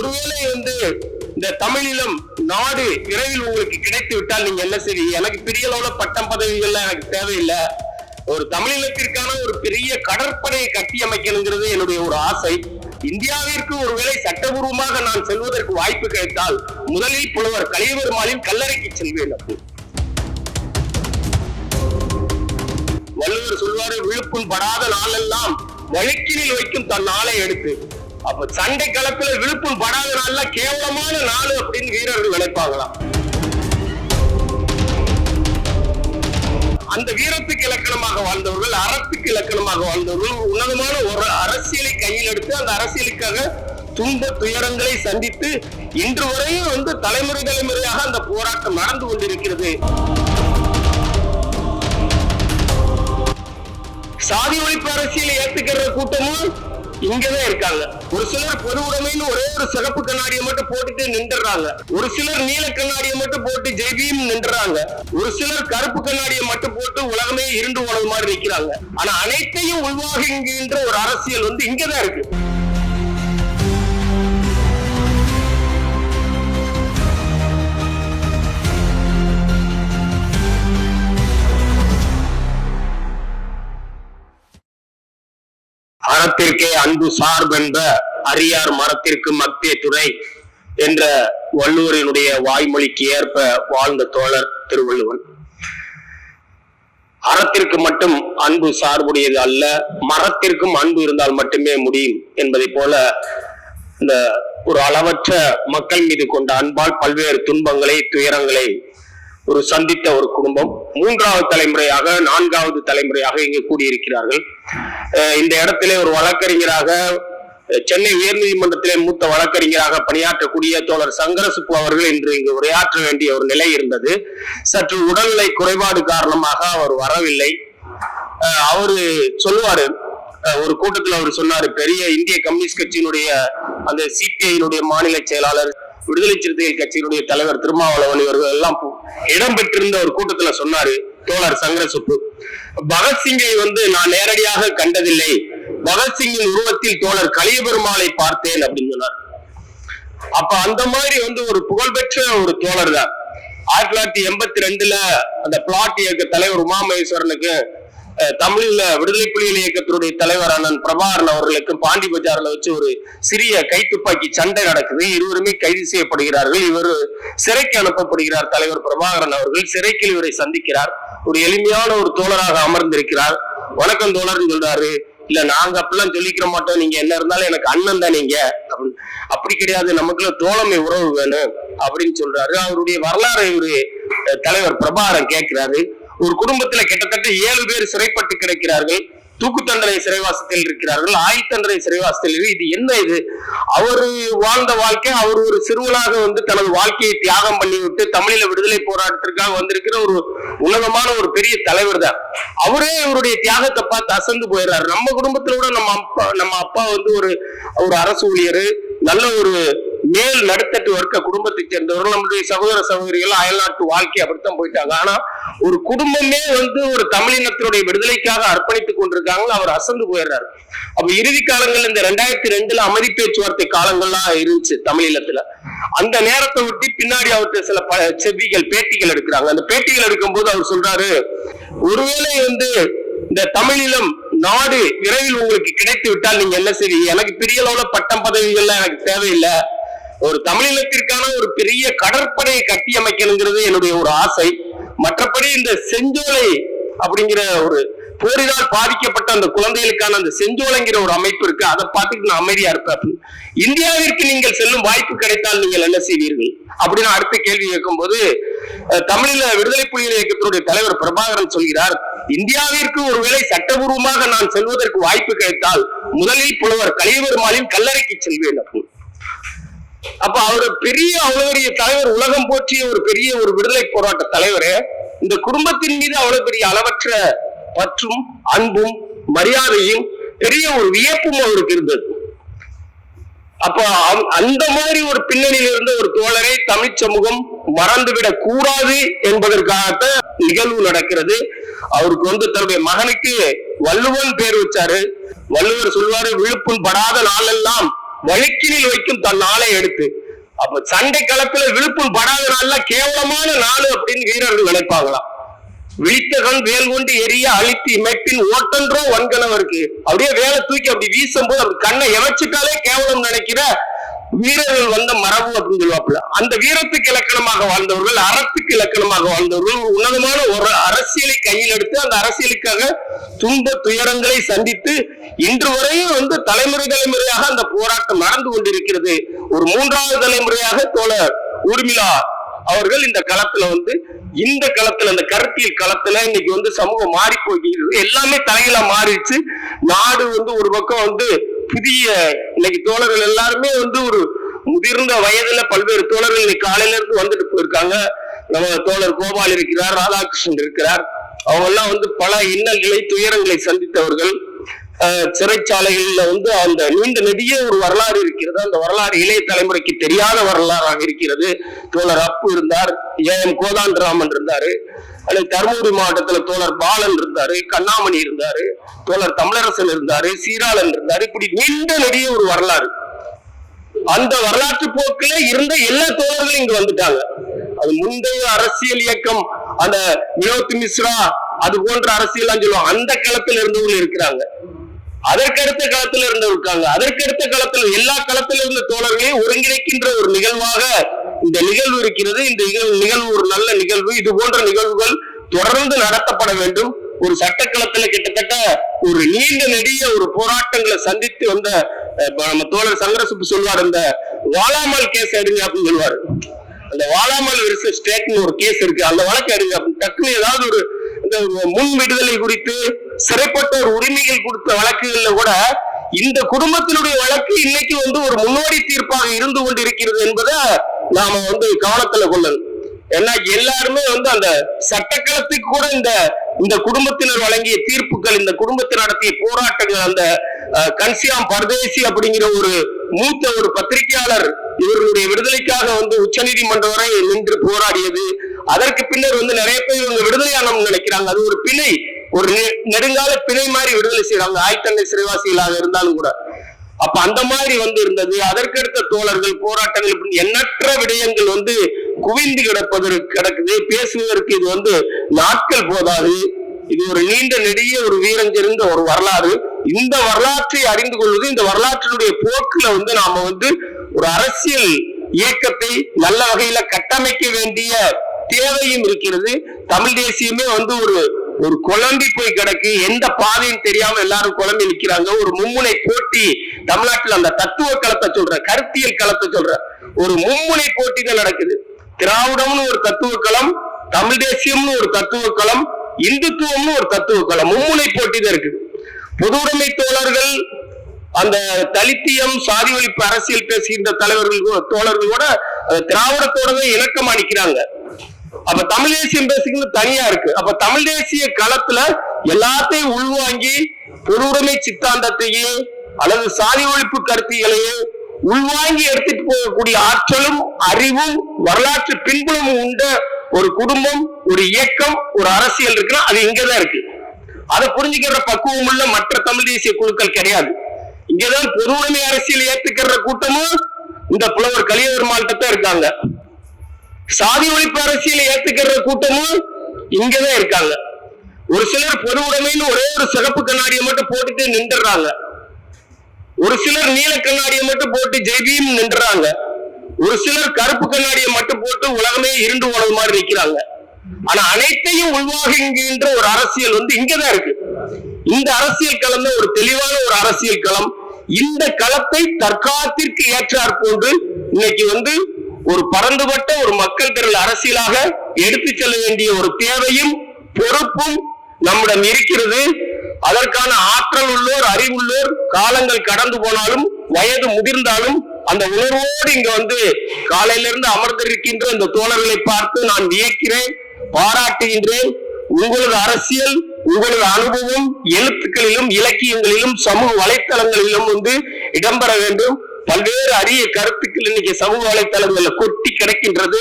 ஒருவேளை வந்து இந்த தமிழிலம் நாடு விரைவில் உங்களுக்கு கிடைத்து விட்டால் நீங்க என்ன சரி எனக்கு பெரிய அளவுல பட்டம் பதவிகள்லாம் எனக்கு தேவையில்லை. ஒரு தமிழினத்திற்கான ஒரு பெரிய கடற்படையை கட்டியமைக்கணுங்கிறது என்னுடைய ஒரு ஆசை. இந்தியாவிற்கு ஒருவேளை சட்டபூர்வமாக நான் செல்வதற்கு வாய்ப்பு கிடைத்தால் முதலில் புலவர் கலியபெருமாளின் கல்லறைக்கு செல்வேன் அப்போ வள்ளுவர் சொல்வாரு விழுப்புண் படாத நாளெல்லாம் வழுக்கினில் வைக்கும் தன் நாளை எடுத்து. அப்ப சண்டை கலப்பில விழுப்பும் படாத நாள்ல கேவலமான நாள் அப்படின்னு வீரர்கள் நினைப்பாங்களாம் அந்த வீரத்துக்கு இலக்கணமாக வாழ்ந்தவர்கள் அறத்துக்கு இலக்கணமாக வாழ்ந்தவர்கள் உன்னதமான ஒரு அரசியலை கையில் எடுத்து அந்த அரசியலுக்காக துன்ப துயரங்களை சந்தித்து இன்று வரையும் வந்து தலைமுறை தலைமுறையாக அந்த போராட்டம் நடந்து கொண்டிருக்கிறது. சாதி ஒழிப்பு அரசியலை ஏத்துக்கிற கூட்டமும் இங்கதான் இருக்காங்க. ஒரு சிலர் பொது உடைமைன்னு ஒரே ஒரு சிறப்பு கண்ணாடியை மட்டும் போட்டுட்டு நின்றுறாங்க. ஒரு சிலர் நீல கண்ணாடியை மட்டும் போட்டு ஜெய்பியும் நின்றுறாங்க. ஒரு சிலர் கருப்பு கண்ணாடியை மட்டும் போட்டு உலகமே இருண்டு போனது மாதிரி நிக்கிறாங்க. ஆனா அனைத்தையும் உள்வாகுகின்ற ஒரு அரசியல் வந்து இங்கதான் இருக்கு. மரத்திற்கே அன்பு சார்பென்ற அரியார் மரத்திற்கு மத்திய துறை என்ற வள்ளுவரினுடைய வாய்மொழிக்கு ஏற்ப வாழ்ந்த தோழர் திருவள்ளுவன். அறத்திற்கு மட்டும் அன்பு சார்புடையது அல்ல மரத்திற்கும் அன்பு இருந்தால் மட்டுமே முடியும் என்பதை போல இந்த ஒரு அளவற்ற மக்கள் மீது கொண்ட அன்பால் பல்வேறு துன்பங்களை துயரங்களை ஒரு சந்தித்த ஒரு குடும்பம். மூன்றாவது தலைமுறையாக நான்காவது தலைமுறையாக இங்கு கூடியிருக்கிறார்கள். இந்த இடத்திலே ஒரு வழக்கறிஞராக சென்னை உயர்நீதிமன்றத்திலே மூத்த வழக்கறிஞராக பணியாற்றக்கூடிய தோழர் சங்கரசுப்பு அவர்கள் இன்று இங்கு உரையாற்ற வேண்டிய ஒரு நிலை இருந்தது. சற்று உடல்நிலை குறைபாடு காரணமாக அவர் வரவில்லை. அவரு சொல்லுவாரு ஒரு கூட்டத்தில் அவர் சொன்னாரு பெரிய இந்திய கம்யூனிஸ்ட் கட்சியினுடைய அந்த சிபிஐனுடைய மாநில செயலாளர் விடுதலை சிறுத்தைகள் கட்சியினுடைய தலைவர் திருமாவளவன் இவர்கள் எல்லாம் இடம்பெற்றிருந்த ஒரு கூட்டத்துல சொன்னாரு தோழர் சங்கரசுப்பு. பகத்சிங்கை வந்து நான் நேரடியாக கண்டதில்லை. பகத்சிங்கின் உருவத்தில் தோழர் கலியபெருமாளை பார்த்தேன் அப்படின்னு சொன்னார். அப்ப அந்த மாதிரி வந்து ஒரு புகழ்பெற்ற ஒரு தோழர் தான் ஆயிரத்தி தொள்ளாயிரத்தி எண்பத்தி ரெண்டுல அந்த பிளாட் இயக்க தலைவர் உமாமகேஸ்வரனுக்கு தமிழ்ல விடுதலை புலிகள் இயக்கத்தினுடைய தலைவர் அண்ணன் பிரபாகரன் அவர்களுக்கு பாண்டி பஜார்ல வச்சு ஒரு சிறிய கைத்துப்பாக்கி சண்டை நடக்குது. இருவருமே கைது செய்யப்படுகிறார்கள். இவர் சிறைக்கு அனுப்பப்படுகிறார் தலைவர் பிரபாகரன் அவர்கள். சிறைக்கில் இவரை சந்திக்கிறார். ஒரு எளிமையான ஒரு தோழராக அமர்ந்திருக்கிறார். வணக்கம் தோழர்னு சொல்றாரு. இல்ல நாங்க அப்படிலாம் சொல்லிக்கிற மாட்டோம். நீங்க என்ன இருந்தாலும் எனக்கு அண்ணன் தான் நீங்க. அப்படின்னு. அப்படி கிடையாது. நமக்குள்ள தோழமை உறவு வேணும் அப்படின்னு சொல்றாரு. அவருடைய வரலாறு இவரு தலைவர் பிரபாகரன் கேட்கிறாரு. ஒரு குடும்பத்துல கிட்டத்தட்ட ஏழு பேர் சிறைப்பட்டு கிடக்கிறார்கள். தூக்கு தண்டனை சிறைவாசத்தில் இருக்கிறார்கள். ஆயுள் தண்டனை சிறைவாசத்தில் இருக்கு. இது என்ன இது? அவரு வாழ்ந்த வாழ்க்கை அவர் ஒரு சிறுவனாக வந்து தனது வாழ்க்கையை தியாகம் பண்ணிவிட்டு தமிழில விடுதலை போராட்டத்திற்காக வந்திருக்கிற ஒரு உன்னதமான ஒரு பெரிய தலைவர் தான். அவரே இவருடைய தியாகத்தை பார்த்து அசந்து போயிடுறாரு. நம்ம குடும்பத்துல கூட நம்ம அப்பா நம்ம அப்பா வந்து ஒரு ஒரு அரசு ஊழியர் நல்ல ஒரு மேல் நடுத்தட்டு வர்க்க குடும்பத்தை சேர்ந்தவர்கள் நம்மளுடைய சகோதர சகோதரிகள் அயல்நாட்டு வாழ்க்கை அப்படித்தான் போயிட்டாங்க. ஆனா ஒரு குடும்பமே வந்து ஒரு தமிழினத்தினுடைய விடுதலைக்காக அர்ப்பணித்துக் கொண்டிருக்காங்கன்னு அவர் அசந்து போயிடுறாரு. அப்ப இறுதி காலங்கள் இந்த ரெண்டாயிரத்தி ரெண்டுல அமைதி பேச்சுவார்த்தை காலங்கள்லாம் இருந்துச்சு தமிழீழத்துல அந்த நேரத்தை ஒட்டி பின்னாடி அவர்கிட்ட சில செவிகள் பேட்டிகள் எடுக்கிறாங்க. அந்த பேட்டிகள் எடுக்கும் போது அவர் சொல்றாரு ஒருவேளை வந்து இந்த தமிழீழம் நாடு விரைவில் உங்களுக்கு கிடைத்து விட்டால் நீங்க என்ன சரி எனக்கு பெரிய அளவுல பட்டம் பதவிகள்லாம் எனக்கு தேவையில்லை. ஒரு தமிழினத்திற்கான ஒரு பெரிய கடற்படையை கட்டியமைக்கணுங்கிறது என்னுடைய ஒரு ஆசை. மற்றபடி இந்த செஞ்சோலை அப்படிங்கிற ஒரு போரினால் பாதிக்கப்பட்ட அந்த குழந்தைகளுக்கான அந்த செஞ்சோலைங்கிற ஒரு அமைப்பு இருக்கு. அதை பார்த்துட்டு நான் அமைதியா இருப்பேன் இந்தியாவிற்கு நீங்கள் செல்லும் வாய்ப்பு கிடைத்தால் நீங்கள் என்ன செய்வீர்கள்? அப்படின்னு அடுத்த கேள்வி கேட்கும்போது போது தமிழில விடுதலை புலிகள் இயக்கத்தினுடைய தலைவர் பிரபாகரன் சொல்கிறார் இந்தியாவிற்கு ஒருவேளை சட்டபூர்வமாக நான் செல்வதற்கு வாய்ப்பு கிடைத்தால் முதலில் புலவர் கலியபெருமாளின் கல்லறைக்கு செல்வேன் அப்படின்னு. அப்ப அவர் பெரிய அவ்வளவு பெரிய தலைவர் உலகம் போற்றிய ஒரு பெரிய ஒரு விடுதலை போராட்ட தலைவர் இந்த குடும்பத்தின் மீது அவ்வளவு பெரிய அளவற்ற பற்றும் அன்பும் மரியாதையும் பெரிய ஒரு வியப்பும் அவருக்கு இருந்தது. அப்ப அந்த- மாதிரி ஒரு பின்னணியில் இருந்த ஒரு தோழரை தமிழ் சமூகம் மறந்துவிடக் கூடாது என்பதற்காக நிகழ்வு நடக்கிறது. அவருக்கு வந்து தன்னுடைய மகனுக்கு வள்ளுவன் பேர் வச்சாரு. வள்ளுவர் சொல்வாரு விழுப்புண் படாத நாளெல்லாம் வழுக்கினில் வைக்கும் தன் நாளை எடுத்து. அப்ப சண்டை களத்துல விழுப்பும் படாத நாள்ல கேவலமான நாள் அப்படின்னு வீரர்கள் நினைப்பாங்களாம். விழித்தகன் வேல் கொண்டு எரிய அழித்து இமைப்பின் ஓட்டன்றோ வன்கணவருக்கு. அப்படியே வேலை தூக்கி அப்படி வீசும் போது அப்படி கண்ணை எவச்சிட்டாலே கேவலம் நினைக்கிற வீரர்கள் வந்த மரபு அப்படின்னு சொல்லுவாப்புல. அந்த வீரத்துக்கு இலக்கணமாக வாழ்ந்தவர்கள் அறத்துக்கு இலக்கணமாக வாழ்ந்தவர்கள் உன்னதமான ஒரு அரசியலை கையில் எடுத்து அந்த அரசியலுக்காக துன்ப துயரங்களை சந்தித்து இன்று வரையும் வந்து தலைமுறை தலைமுறையாக அந்த போராட்டம் நடந்து கொண்டிருக்கிறது. ஒரு மூன்றாவது தலைமுறையாக தோழர் ஊர்மிளா அவர்கள் இந்த களத்துல வந்து இந்த களத்துல இந்த கருத்தியல் களத்துல இன்னைக்கு வந்து சமூகம் மாறி போகிறது எல்லாமே தலையில மாறிடுச்சு. நாடு வந்து ஒரு பக்கம் வந்து புதிய இன்னைக்கு தோழர்கள் எல்லாருமே வந்து ஒரு முதிர்ந்த வயதுல பல்வேறு தோழர்கள் இன்னைக்கு காலையில இருந்து வந்துட்டு போயிருக்காங்க. நம்ம தோழர் கோபால் இருக்கிறார் ராதாகிருஷ்ணன் இருக்கிறார். அவங்க எல்லாம் வந்து பல இன்னல்களை துயரங்களை சந்தித்தவர்கள். சிறைச்சாலைகள்ல வந்து அந்த நீண்ட நெடிய ஒரு வரலாறு இருக்கிறது. அந்த வரலாறு இளைய தலைமுறைக்கு தெரியாத வரலாறாக இருக்கிறது. தோழர் அப்பு இருந்தார் ஜெயம் கோதாண்டராமன் இருந்தாரு அல்லது தருமபுரி மாவட்டத்துல தோழர் பாலன் இருந்தாரு கண்ணாமணி இருந்தாரு தோழர் தமிழரசன் இருந்தாரு சீராளன் இருந்தாரு. இப்படி நீண்ட நெடிய ஒரு வரலாறு. அந்த வரலாற்று போக்குல இருந்த எல்லா தோழர்களும் இங்க வந்துட்டாங்க. அது முந்தைய அரசியல் இயக்கம் அந்த வினோத் மிஸ்ரா அது போன்ற அரசியல் சொல்லுவாங்க. அந்த களத்தில் இருந்தவங்க இருக்கிறாங்க. அதற்கடுத்த களத்தில் இருந்தவங்க இருக்காங்க. அதற்கடுத்த களத்தில் எல்லா களத்தில் இருந்த தோழர்களையும் ஒருங்கிணைக்கின்ற ஒரு நிகழ்வாக இந்த நிகழ்வு இருக்கிறது. இந்த நிகழ்வு ஒரு நல்ல நிகழ்வு. இது போன்ற நிகழ்வுகள் தொடர்ந்து நடத்தப்பட வேண்டும். ஒரு சட்டக்களத்துல கிட்டத்தட்ட ஒரு நீண்ட நெடிய ஒரு போராட்டங்களை சந்தித்து வந்த நம்ம தோழர் சங்கரசுப்பு சொல்வார் இந்த வாலாமல் கேஸ் எடுங்க அப்படின்னு சொல்லுவாரு அந்த வாழாமல் ஸ்டேட்னு ஒரு கேஸ் இருக்கு. அந்த வழக்கு எடுங்க அப்படின்னு டக்குன்னு ஏதாவது ஒரு முன் விடுதலை குறித்து சிறைப்பட்டோர் உரிமைகள் கொடுத்த வழக்குகள்ல கூட இந்த குடும்பத்தினுடைய வழக்கு இன்னைக்கு வந்து ஒரு முன்னோடி தீர்ப்பாக இருந்து கொண்டிருக்கிறது என்பதை நாம வந்து கவனத்துல கொள்ளணும். ஏன்னா எல்லாருமே வந்து அந்த சட்டக்களத்துக்கு கூட இந்த இந்த குடும்பத்தினர் வழங்கிய தீர்ப்புகள் இந்த குடும்பத்தில் நடத்திய போராட்டங்கள் அந்த கன்சியாம் பரதேசி அப்படிங்கிற ஒரு மூத்த ஒரு பத்திரிகையாளர் இவர்களுடைய விடுதலைக்காக வந்து உச்சநீதிமன்றம் வரை நின்று போராடியது. அதற்கு பின்னர் வந்து நிறைய பேர் இவங்க விடுதலையானோம்னு நினைக்கிறாங்க. அது ஒரு பிணை ஒரு நெ- நெடுங்கால பிணை மாதிரி விடுதலை செய்யறாங்க ஆய்த்தண்டை சிறைவாசிகளாக இருந்தாலும் கூட. அப்ப அந்த மாதிரி வந்து இருந்தது. அதற்கடுத்த தோழர்கள் போராட்டங்கள் இப்படி எண்ணற்ற விடயங்கள் வந்து குவிந்து கிடப்பதற்கு கிடக்குது. பேசுவதற்கு இது வந்து நாட்கள் போதாது. இது ஒரு நீண்ட நெடிய ஒரு வீரஞ்செறிந்த ஒரு வரலாறு. இந்த வரலாற்றை அறிந்து கொள்வது இந்த வரலாற்றினுடைய போக்குல வந்து நாம வந்து ஒரு அரசியல் இயக்கத்தை நல்ல வகையில கட்டமைக்க வேண்டிய தேவையும் இருக்கிறது. தமிழ் தேசியமே வந்து ஒரு ஒரு குழம்பி போய் கிடக்கு. எந்த பாதையும் தெரியாம எல்லாரும் குழம்பி நிக்கிறாங்க. ஒரு மும்முனை போட்டி தமிழ்நாட்டில் அந்த தத்துவ களத்தை சொல்ற கருத்தியல் களத்தை சொல்ற ஒரு மும்முனை போட்டிகள் நடக்குது. திராவிடம்னு ஒரு தத்துவ களம் தமிழ் தேசியம்னு ஒரு தத்துவ களம் இந்துத்துவம்னு ஒரு தத்துவ களம் மும்முனை போட்டி தான் இருக்குது. பொது உடைமை தோழர்கள் அந்த தலித்தியம் சாதி ஒழிப்பு அரசியல் பேசுகின்ற தலைவர்கள் தோழர்களோட தோழர்கள் கூட அந்த திராவிடத்தோட தான் அணிக்கிறாங்க அப்ப தமிழ் தேசியம் பேசுகிறது தனியா இருக்கு. அப்ப தமிழ் தேசிய களத்துல எல்லாத்தையும் உள்வாங்கி பொது உடைமை சித்தாந்தத்தையும் அல்லது சாதி ஒழிப்பு கருத்திகளையும் உள்வாங்கி எடுத்துட்டு போகக்கூடிய ஆற்றலும் அறிவும் வரலாற்று பின்புலமும் உண்ட ஒரு குடும்பம் ஒரு இயக்கம் ஒரு அரசியல் இருக்குன்னா அது இங்கதான் இருக்கு. அதை புரிஞ்சுக்கிற பக்குவம் உள்ள மற்ற தமிழ் தேசிய குழுக்கள் கிடையாது. இங்கதான் பொதுவுடைமை அரசியல் ஏத்துக்கிற கூட்டமும் இந்த புலவர் கலியவர் தான் இருக்காங்க. சாதி ஒழிப்பு அரசியலை ஏத்துக்கிற கூட்டமும் இங்கதான் இருக்காங்க. ஒரு சிலர் பொது உடைமைன்னு ஒரே ஒரு சிகப்பு கண்ணாடியை மட்டும் போட்டுட்டு நின்றுறாங்க. ஒரு சிலர் நீல கண்ணாடியை மட்டும் போட்டு ஜெய்பீம் நின்றுறாங்க. ஒரு சிலர் கருப்பு கண்ணாடியை மட்டும் போட்டு உலகமே இருண்டு போனது மாதிரி நிக்கிறாங்க. ஆனா அனைத்தையும் உள்வாகுகின்ற ஒரு அரசியல் வந்து இங்கதான் இருக்கு. இந்த அரசியல் களம் ஒரு தெளிவான ஒரு அரசியல் களம். இந்த களத்தை தற்காலத்திற்கு ஏற்றாற் போன்று இன்னைக்கு வந்து ஒரு பரந்துபட்ட ஒரு மக்கள் திரள் அரசியலாக எடுத்து செல்ல வேண்டிய ஒரு தேவையும் பொறுப்பும் நம்மிடம் இருக்கிறது. அதற்கான ஆற்றல் உள்ளோர் அறிவுள்ளோர் காலங்கள் கடந்து போனாலும் வயது முதிர்ந்தாலும் அந்த உணர்வோடு இங்க வந்து காலையில இருந்து அமர்ந்திருக்கின்ற இந்த தோழர்களை பார்த்து நான் வியக்கிறேன் பாராட்டுகின்றேன். உங்களது அரசியல் உங்களது அனுபவம் எழுத்துக்களிலும் இலக்கியங்களிலும் சமூக வலைத்தளங்களிலும் வந்து இடம்பெற வேண்டும். பல்வேறு அரிய கருத்துக்கள் இன்னைக்கு சமூக வலைத்தளங்கள்ல கொட்டி கிடைக்கின்றது.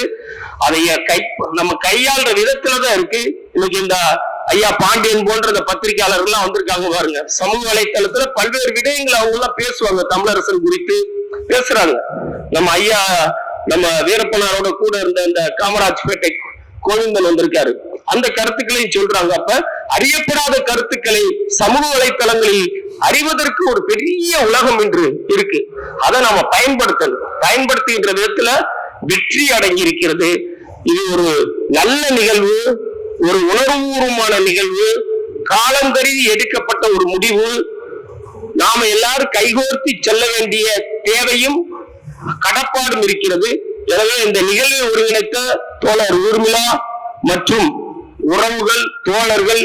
அதை கை நம்ம கையாளுற விதத்துலதான் இருக்கு. இன்னைக்கு இந்த ஐயா பாண்டியன் போன்ற இந்த பத்திரிகையாளர்கள்லாம் வந்திருக்காங்க பாருங்க. சமூக வலைத்தளத்துல பல்வேறு விடயங்களை அவங்க எல்லாம் பேசுவாங்க தமிழரசன் குறித்து. பேசுறாங்க. நம்ம ஐயா நம்ம வீரப்பனாரோட கூட இருந்த அந்த காமராஜ்பேட்டை கோவிந்தன் வந்திருக்காரு. அந்த கருத்துக்களையும் சொல்றாங்க. அப்ப அறியப்படாத கருத்துக்களை சமூக வலைத்தளங்களில் அறிவதற்கு ஒரு பெரிய உலகம் என்று இருக்கு. அதை நாம பயன்படுத்தணும். பயன்படுத்துகின்ற விதத்துல வெற்றி அடங்கி இருக்கிறது இது ஒரு நல்ல நிகழ்வு ஒரு உணர்வுபூர்வமான நிகழ்வு. காலம் கருதி எடுக்கப்பட்ட ஒரு முடிவு. நாம எல்லாரும் கைகோர்த்தி செல்ல வேண்டிய தேவையும் கடப்பாடும் இருக்கிறது. எனவே இந்த நிகழ்வை ஒருங்கிணைத்த தோழர் ஊர்மிளா மற்றும் உறவுகள் தோழர்கள்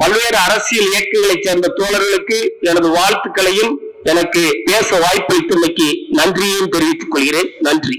பல்வேறு அரசியல் இயக்கங்களைச் சேர்ந்த தோழர்களுக்கு எனது வாழ்த்துக்களையும் எனக்கு பேச வாய்ப்பளித்தமைக்கு நன்றியையும் தெரிவித்துக் கொள்கிறேன். நன்றி.